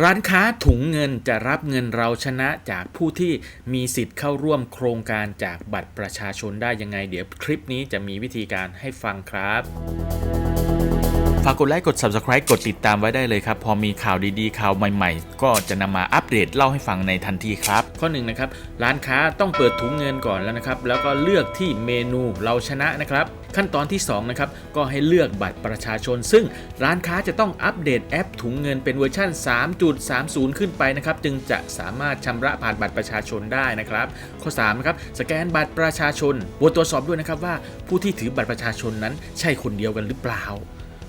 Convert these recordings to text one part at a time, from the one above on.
ร้านค้าถุงเงินจะรับเงินเราชนะจากผู้ที่มีสิทธิ์เข้าร่วมโครงการจากบัตรประชาชนได้ยังไง เดี๋ยวคลิปนี้จะมีวิธีการให้ฟังครับ ฝากกดไลค์กด Subscribe กดติดตามไว้ได้เลยครับ พอมีข่าวดีๆ ข่าวใหม่ ๆ ก็จะนำมาอัปเดตเล่าให้ฟังในทันทีครับ ข้อหนึ่งนะครับ ร้านค้าต้องเปิดถุงเงินก่อนแล้วนะครับ แล้วก็เลือกที่เมนูเราชนะนะครับ ขั้นตอนที่2นะครับก็ให้เลือกบัตรประชาชน ซึ่งร้านค้าจะต้องอัปเดตแอปถุงเงินเป็นเวอร์ชัน3.30 ขึ้นไปนะครับจึงจะสามารถชำระผ่านบัตรประชาชนได้นะครับ ข้อ3นะครับสแกนบัตรประชาชนบนตรวจสอบด้วยนะครับว่าผู้ที่ถือบัตรประชาชนนั้นใช่คนเดียวกันหรือเปล่า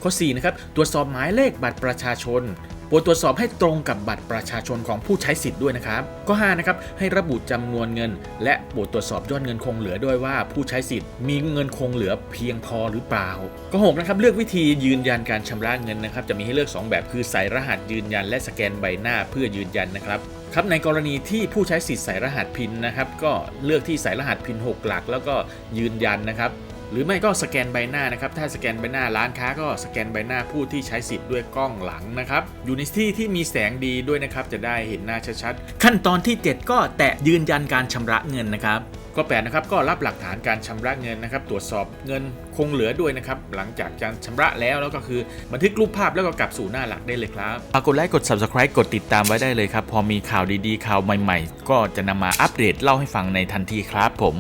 ข้อ4นะครับตรวจสอบหมายเลขบัตรประชาชนโปรดตรวจสอบให้ตรงกับบัตรประชาชนของผู้ใช้สิทธิ์ด้วยนะครับ ข้อ5นะครับให้ระบุจำนวนเงิน และโปรดตรวจสอบยอดเงินคงเหลือด้วยว่าผู้ใช้สิทธิ์มีเงินคงเหลือเพียงพอหรือเปล่า ข้อ6นะครับเลือกวิธียืนยันการชำระเงินนะครับจะมีให้เลือก 2 แบบคือใส่รหัสยืนยัน และสแกนใบหน้าเพื่อยืนยันนะครับครับในกรณีที่ผู้ใช้สิทธิ์ใส่รหัสพินนะครับ ก็เลือกที่ใส่รหัสพิน 6 หลัก แล้วก็ยืนยันนะครับ หรือไม่ก็สแกนใบหน้านะครับ ถ้าสแกนใบหน้าร้านค้าก็สแกนใบหน้าผู้ที่ใช้สิทธิ์ด้วยกล้องหลังนะครับ อยู่ในที่ที่มีแสงดีด้วยนะครับ จะได้เห็นหน้าชัดๆ ขั้นตอนที่ 7 ก็แตะยืนยันการชำระเงินนะครับก็แปดนะครับก็รับหลักฐานการชำระเงินนะครับ ตรวจสอบเงินคงเหลือด้วยนะครับ หลังจากการชำระแล้วแล้วก็คือบันทึกรูปภาพแล้วก็กลับสู่หน้าหลักได้เลยครับฝากกดไลค์กด Subscribe กดติดตามไว้ได้เลยครับ พอมีข่าวดีๆ ข่าวใหม่ ๆ ก็จะนำมาอัปเดตเล่าให้ฟังในทันทีครับผม